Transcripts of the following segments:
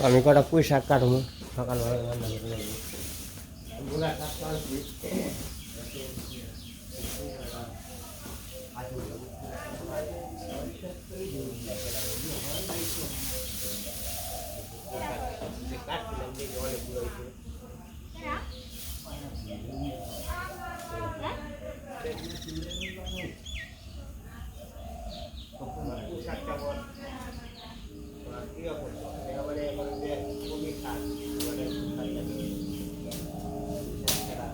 তো আমি কটা পুঁই শাক কাটবো সকালবেলা। কাটছিলাম দেখি অনেকগুলো হয়েছে। পুঁই শাকটা বল। আর কি রকম? এটা মানে এখন যে কবি শাক, মানে শাকটা কি? শাকটা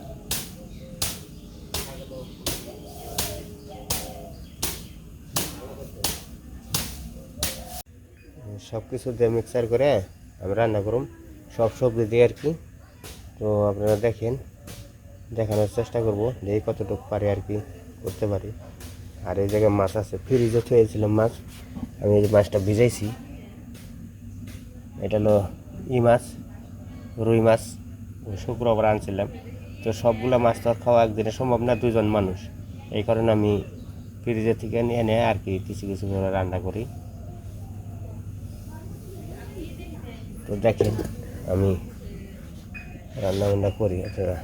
শাকটা তো সব কিছু দিয়ে মিক্সার করে আমি রান্না করুম। সব সবজি দিয়ে আর কি। তো আপনারা দেখেন, দেখানোর চেষ্টা করব দেখি কতটুকু পারি আর কি করতে পারি। আর এই জায়গায় মাছ আছে ফ্রিজে থুয়েছিলাম মাছ। আমি এই মাছটা ভিজাইছি। এটা হলো ই মাছ, রুই মাছ শুক্রবার আনছিলাম। তো সবগুলো মাছ তো আর খাওয়া একদিনে সম্ভব না দুজন মানুষ। এই কারণে আমি ফ্রিজে থেকে নিয়ে এনে আর কি কিছু কিছু করে রান্না করি। তো দেখেন, আমি রান্না বান্না করি আপনারা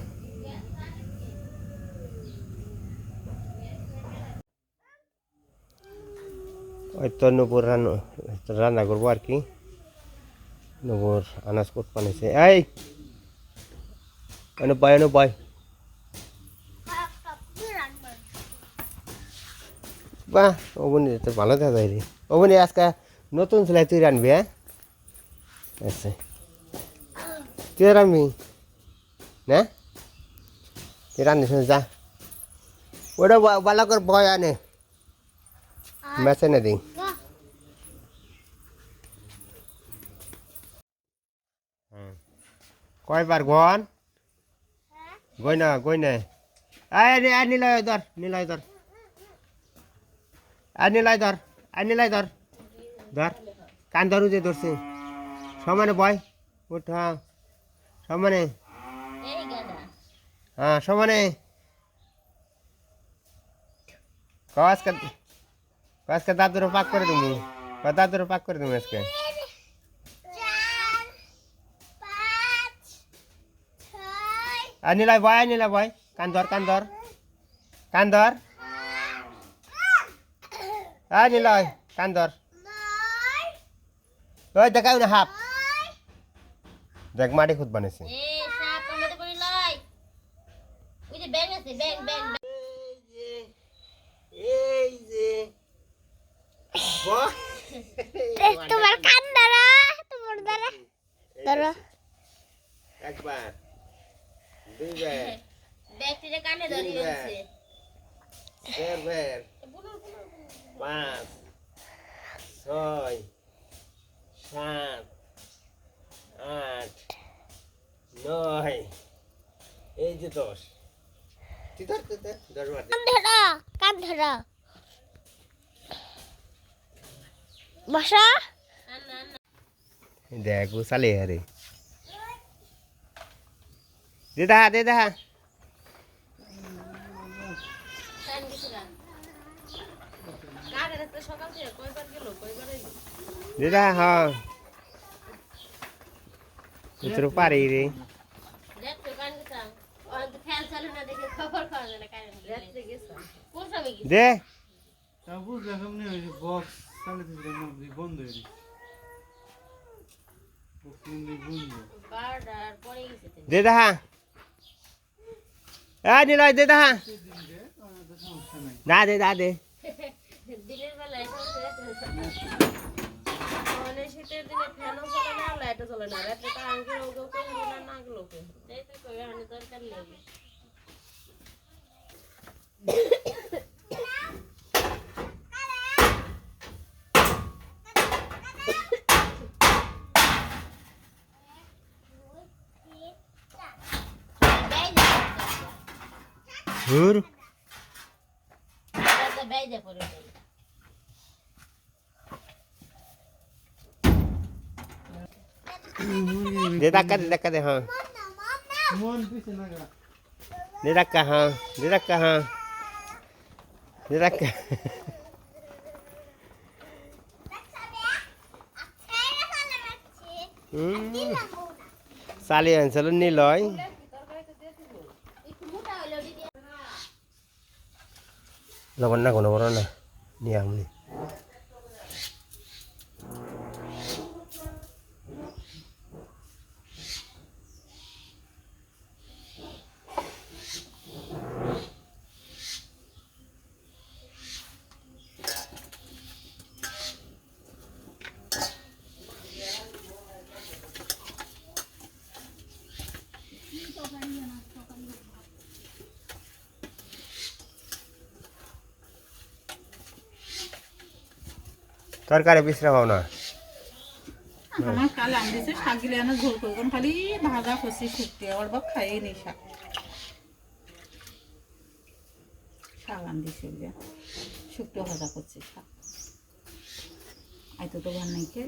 ওই তো নবুর রান্না রান্না করব আর কি। নবুর আনাজ কোট পানিছে এই! অনু বয় অনু বয় বাহ, অবনি তো ভালো দেখা যায় রে। অবনি, আজকে নতুন ছেলে তুই রানবি হ্যাঁ? আচ্ছা তুই রানবি না? না, যা। ওটা ভালো করে বয় আনে। মেসে না দিই কয়বার গন? গই না গই না। আয় নিলাই ধর নিলাই ধর আয় নিলাই ধর আয় নিলাই ধর ধর কান ধরু যে ধরছে সমানে বয় উঠ হ্যাঁ। সমানে। গাদা। হ্যাঁ সমানে। আজকে আজকে দাদুর পাক করে তুমি দাদুর পাক করে তুমি আজকে। আর নিলাই বয় নিলাই বয়। কান ধর কান ধর কান ধর আর নিলাই কান ধর ওই দেখাও না হাফ। দেখ মাটি খুদ বানিয়েছে তোমার কান ধরো তোমার ধরো ধরো একবার দুইবার ব্যাগটিরে কানে ধরি চারবার পাঁচ ছয় সাত আট নয় এই যে দশ। তুই ধর তুই ধর কান ধরো কান ধরো। বসো। দেখ চালে আরে দে দেখা দে দেখা টাইম গেছে গা কোন সময় গেছো দে। তা বুঝলাম কেমনি ওই বক্স চালাতেছিলাম মধ্যে বন্ধ হয়ে গেছে বক্স মধ্যে বন্ধ। বারোটার পরে গেছে তো। দে দেখা। আ নিলয় দে দেখা। দিনকে আমার তো সমস্যা নাই দা দে দা। দে দিনের বেলায়। সমস্যা রাতে শীতের দিনে ফ্যানও চলে না লাইটও চলে না রাতে কারেন্ট গেলেও কেউ কেউ না না গেলেও কেউ তাই তো কই আমি দরকার লেগে হুর বাইজা পড়ে দে ধাক্কা দে ধাক্কা দে হ্যাঁ না দে ধাক্কা হ্যাঁ দে ধাক্কা হ্যাঁ দে হুম চালিয়ে আনছিল নিলয় লবণ না কোনো বড় না নিয়ে আমনি তরকারি বিশ্রা পাও না। আমার কাল আনতেছে শাক গিলে আনা ঝোল করে খালি ভাজা শুকতে খাইয়ে নি শাক। শাক আনতেছে শুকটো ভাজা করছি শাক। আইতো তো ভার নাই কে?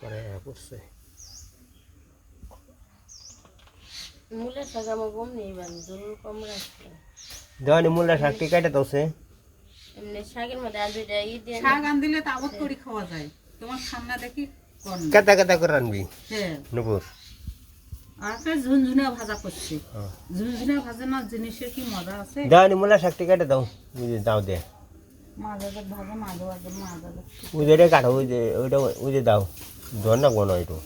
করে করছে মূলের শাক আমার কম নেই বান জল কম রাখতে। দেওয়ানি মূল্য শাকটি কেটে দোছে? শাকের মধ্যে আর দুইটা ই দিয়ে শাক আন দিলে তাবত করে খাওয়া যায়। তোমার খান্না দেখি। কেতা কেতা করে রানবি হ্যাঁ। নুপুর। আর একটা ভাজা করছি। ঝুনঝুনিয়া ভাজানোর জিনিসের কি মজা আছে? দেওয়ানি মূল্য শাকটি কেটে দাও? বুঝে দাও দে। ভাজা মাঝে মাঝে মাজাদের উজেরে কাটো উজে দাও। ধর না কোনো একটু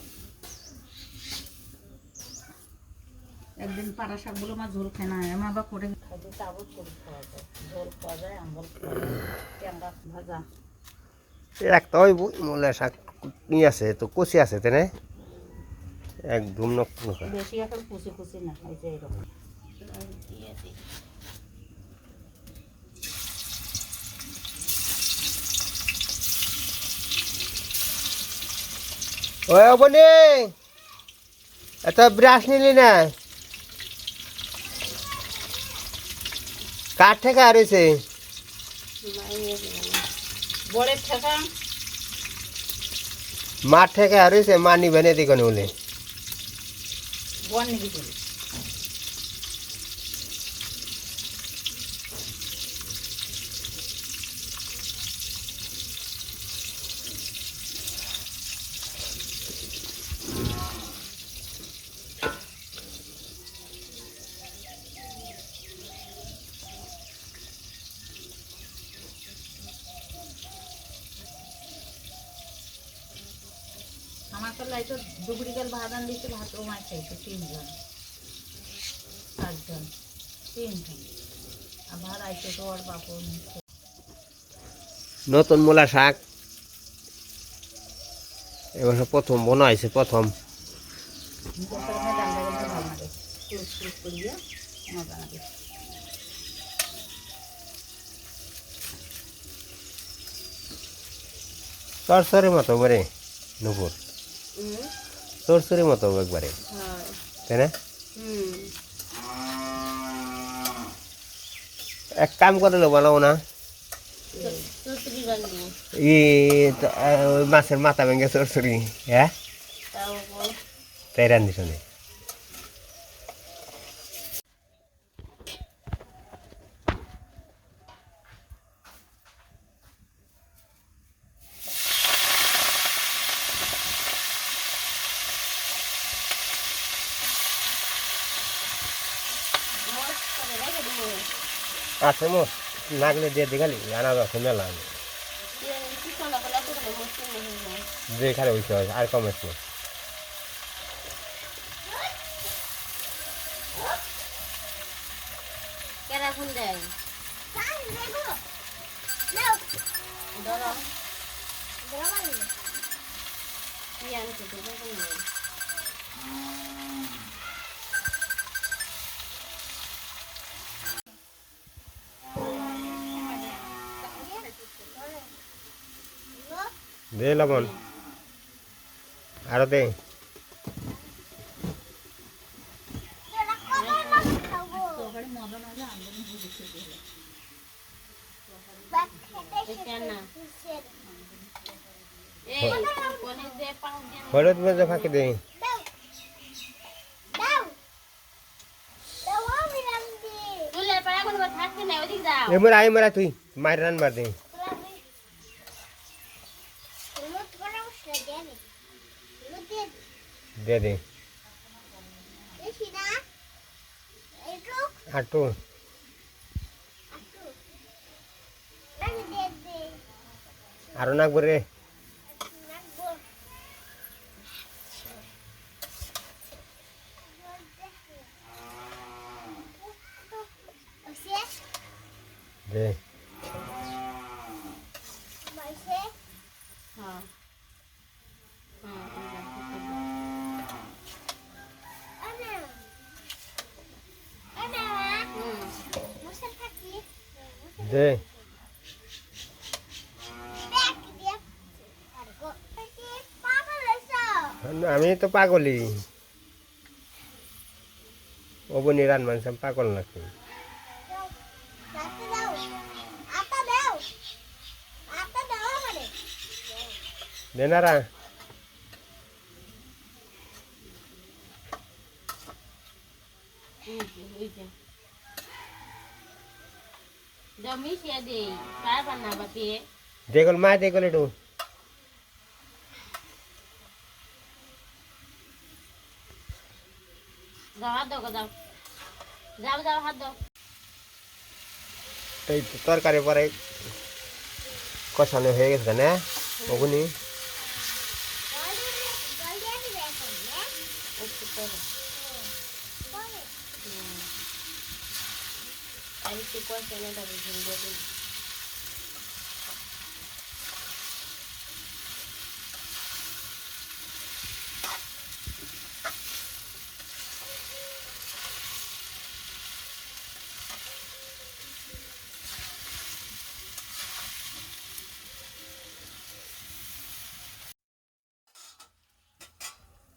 একদিন পাড়া শাকগুলো আমার ঝোল খায় না আমার আবার করে। খাইতে তাবত করে খাওয়া যায়। ঝোল খাওয়া যায় আম্বল খাওয়া যায় ট্যাংরা ভাজা। একটা ওই মূল্য শাক ই আছে তো কচি আছে তেনে একদম নকা বেশি এখন কুচি কুচি না এই যে এরকম। ওই অবনি এত ব্রাশ নিলি না? কাঠ ঠেকা হারেছে মার ঠেকা হারেছে মা নিবেন এদিকে বলে। বন নাকি করি আমার তো লাইটো দুপুরিকাল ভাত আন দিচ্ছে ভাত ও মাছ খাইছে, তিনজন। চারজন, তিনজন। আবার আইতো তো ওর বাপু নতুন মূলা শাক। এবছর প্রথম বোনা হয়েছে, প্রথম। চরচরের মতো করে নুপুর হুম মতো একবারে। তাই না? এক কাম করে লো বানাও না? ই মাছের মাথা ভেঙে চরচরি হ্যাঁ? তাই রান্ধি আছে মোট নাগলে দিয়ে দেখালি আনা যাচ্ছে মেলা চিকন করে এত করে মস্ত যায় যে খালি হয়েছে আর কম দে লবণ। আরও দে হলুদ মজা ফাঁকি দে। তুলে পাড়া কোনো থাকতে না ওদিক যাও। এবার আই মারা তুই। মায়ের রান মার দে। Thank দে। না। হাঁটু দিয়ে আরও নাকবো রে দে বসে হ্যাঁ হ্যাঁ আনা আনা হুম বসে থাকি দে দেখ দেখ আর গো পাপা লেসো আমি তো পাগলই। অবনি রান মানুষ পাগল নাকি? রাতে দাও আটা দাও আটা দাও আমারে দে না রা এই যে, এই যে। দাও মিশিয়ে দেই পারবা না বাপি দেখল মা দেখল একটু যাও হাত দাও গো, যাও যাও যাও হাত দাও এই তো তরকারি পরে কষানো হয়ে গেছে না? অগুনি জলদি জলদি আমি দেখো না একটু করে পরে আর একটু কষে না তবে সুন্দর করে।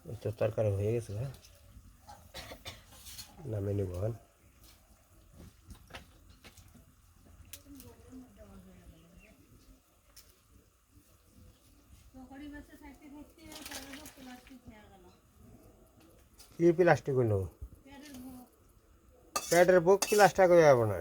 এই তো তরকারি হয়ে গেছে হ্যাঁ নামে নিব হন কি প্লাস্টিক হইল প্যাডের বুক প্লাস্টিক হয়ে যাব না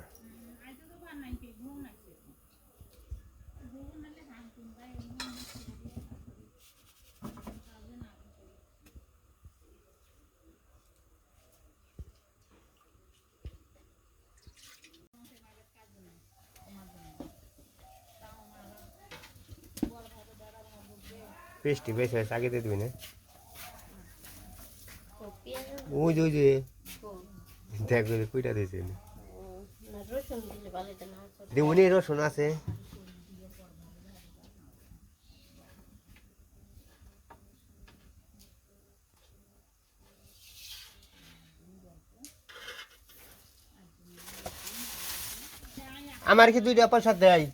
পেস্টি বেশ হয়েছে আগে দিয়ে দিবি না ওই যে ওই যে দেখ কুইটা দিয়েছে। দেবনি রসুন আছে আমার কি দুইটা পয়সা দেয়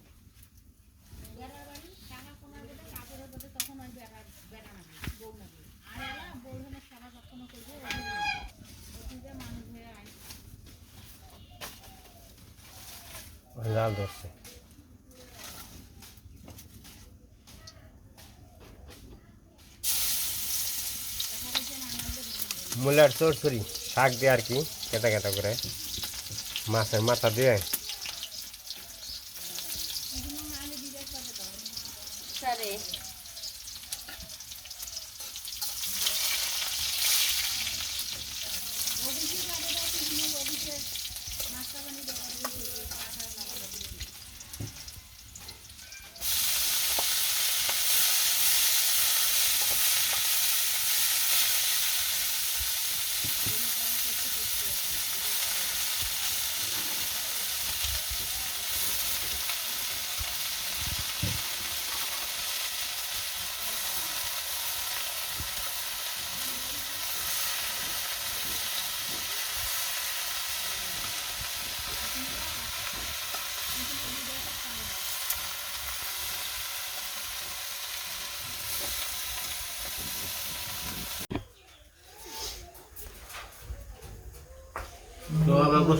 লাল ধরছে। মূলার চরচড়ি শাক দিয়ে আর কি কেটা কেটা করে মাছের মাথা দিয়ে।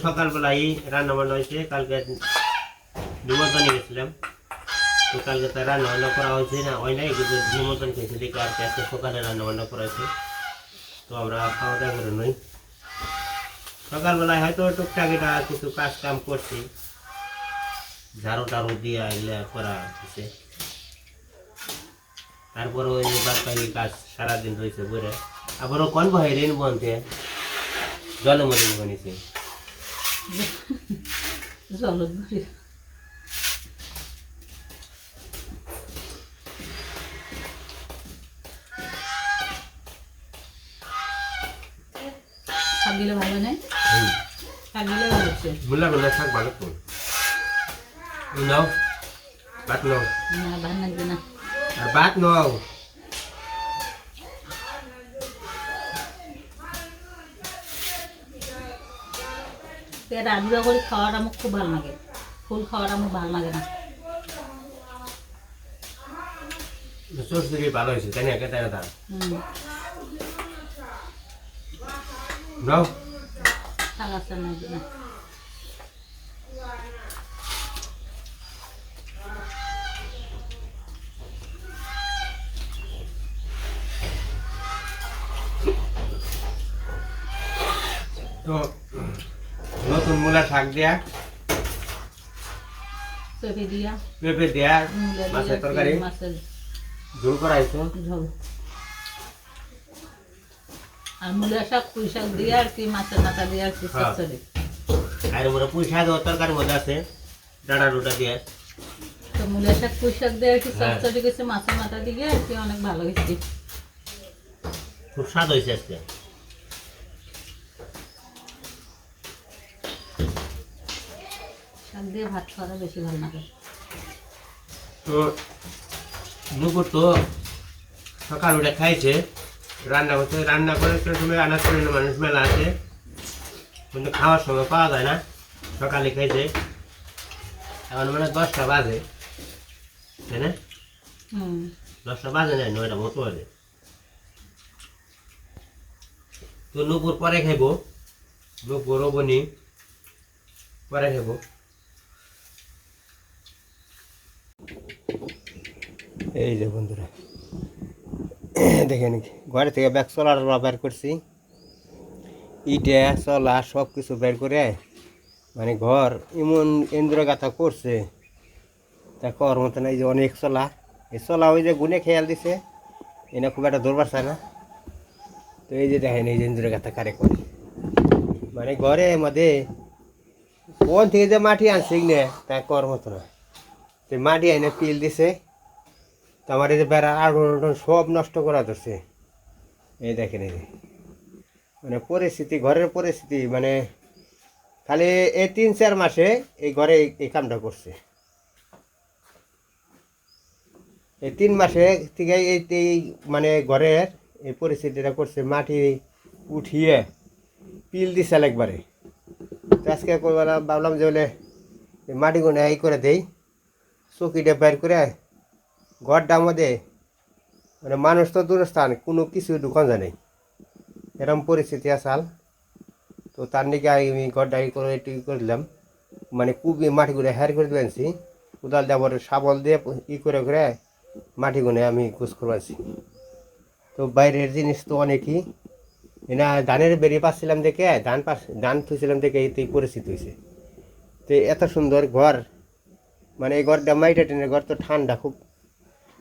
সকালবেলায় রান্না বান্না হয়েছে। কালকে নিমন্ত্রণে গেছিলাম তো কালকে তো রান্না বান্না করা হয়েছে না, হয় নাই, কিন্তু নিমন্ত্রণ খেয়েছে দেখে আর আজকে সকালে রান্না বান্না করা হয়েছে। তো আমরা খাওয়া দাওয়া করে নই। সকালবেলায় হয়তো টুকটাক এটা কিছু কাজ কাম করছি। ঝাড়ু টাড়ু দিয়ে এগুলা করা হয়েছে। তারপরে ওই বাদ বাকি কাজ সারাদিন রয়েছে বলে আবারও কোন ভয় রেন বনতে জলের মধ্যে বনিছে জলত ভরি শাক দিলে ভালো নেই শাক দিলে ভালো হচ্ছে মুলা মুলা শাক ভালো তো এই নাও ভাত নাও না ভালো লাগবে না আর ভাত নাও রান্না করে খাওয়াটা আমার খুব ভালো লাগে। ফুল খাওয়াটা আমার ভালো লাগে না। চরচুরি ভালো হয়েছে তাই না? কেটে নাও। না। নতুন মূলা শাক দেয়া। পেঁপে দিয়া। পেঁপে দেয়া মাছের তরকারি। মাছের ঝোল করাইছো? ঝোল। আর মূলা শাক পুঁই শাক দিয়ে আর কি মাছের দিয়ে আর কি হ্যাঁ। চচ্চড়ি। আর পুঁই শাক ও তরকারির মধ্যে আছে ডাটা ডুটা দিয়ে। তো মূলা শাক পুঁই শাক দিয়ে আর কি। চচ্চড়ি গেছে মাছের মাথা দিয়ে আর কি অনেক ভালো হয়েছে খুব স্বাদ হয়েছে আজকে। শাক দিয়ে ভাত খাওয়াটা বেশি ভালো লাগে। তো নুপুর তো সকাল উঠে খাইছে রান্না করতে রান্না করে সময় আনাজ করে মানুষ মেলা আছে কিন্তু খাওয়ার সময় পাওয়া যায় না সকালে খাইছে। এখন মানে দশটা বাজে তাই না? দশটা বাজে না নয়টা মতো বাজে। তো নুপুর পরে খাইব নুপুর বনি পরে খাইব। এই যে বন্ধুরা, দেখেন ঘরে থেকে ব্যাগ চলার বের করছি। ইটে, চলা সব কিছু বের করে মানে ঘর এমন ইন্দ্রগাথা করছে। তা কর মতো না এই যে অনেক চলা। এই চলা ওই যে গুনে খেয়াল দিছে এনে খুব একটা দৌড়বার না। তো এই যে দেখেন, এই যে ইন্দ্রগাথা কারে করে মানে ঘরে মধ্যে কোন থেকে যে মাটি আনছে না, তা কর মতো না তো মাটি এনে পিল দিছে। তো আমার এই যে বেড়া আড়ন সব নষ্ট করা ধরছে। এই দেখেন, এই মানে পরিস্থিতি, ঘরের পরিস্থিতি মানে খালি এই তিন চার মাসে এই ঘরে এই- কামটা করছে। এই তিন মাসে থেকে এই মানে ঘরের এই পরিস্থিতিটা করছে, মাটি উঠিয়ে পিল দিছে একবারে তো আজকে ভাবলাম যে বলে মাটিগুলো এই করে দেই। চকিটা বের করে ঘরটার মধ্যে মানে মানুষ তো দূরস্থান, কোনো কিছু দোকান যায় নাই। এরকম পরিস্থিতি আসাল তো তার নাকি আমি ঘরটা করে, একটু করলাম মানে কুবি মাটিগুলো হ্যার করে দিয়েছি কোদাল দেওয়ার শাবল দিয়ে ই করে করে মাটিগুলো আমি কুচ করবাছি তো বাইরের জিনিস তো অনেকই। এনা ধানের বেরিয়ে পাচ্ছিলাম দেখে, ধান পাস ধান থুইছিলাম দেখে এই পরিস্থিতি হয়েছে তো এত সুন্দর ঘর মানে এই ঘরটা মাইটা টেনের ঘর তো ঠান্ডা খুব।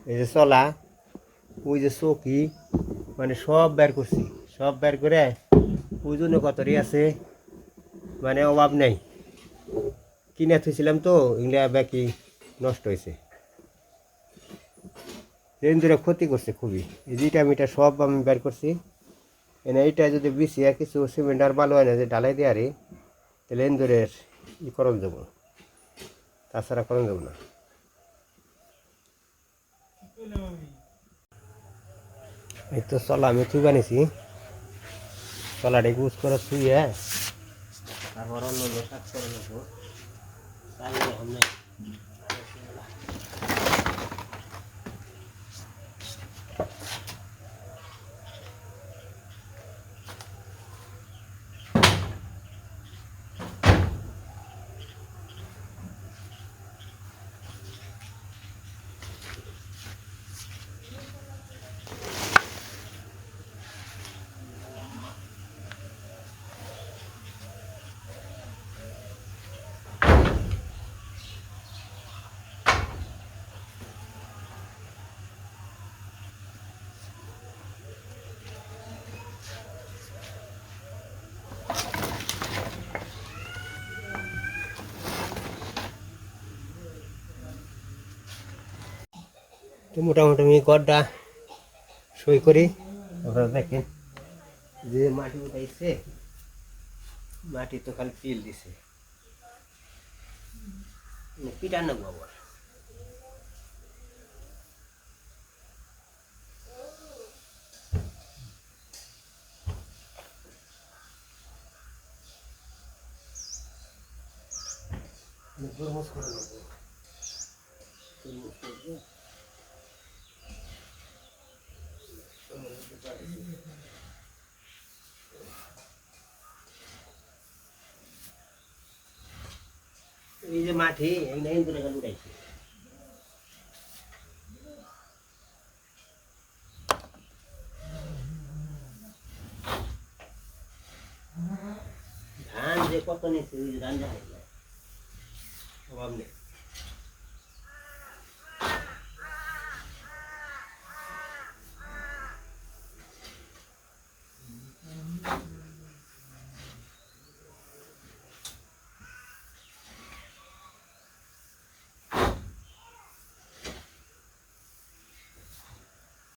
এই যে চলা, ওই যে চকি মানে সব বের করছি। সব বের করে ওই ওজনে কতরি আছে মানে অভাব নেই। কিনে থুইছিলাম তো, এগুলা বাকি নষ্ট হয়েছে এন্দুরে ক্ষতি করছে খুবই। এই জিটা মিটা সব আমি বের করছি। এনে এইটা যদি বিছিয়ে কিছু সিমেন্ট আর বালু এনে যে ঢালাই দিয়ে আরে তাহলে এন্দুরের ই করণ যাব তাছাড়া করেন যাব না। এই তো চলা, আমি থুই বানিয়েছি চলাটা ইউজ করে থুইয়ে তারপর অন্য অন্য করে নেব তাই তো মোটামুটি আমি গড্ডা সই করি। আপনারা দেখেন। যে মাটি উঠাইছে মাটি তো খালি পিল দিছে। পিটা নেব এই যে মাঠে এই লাইন করে গেল উঠাইছে ধান যে কত নিচ্ছে ওই যে ধান যায় অভাব নেই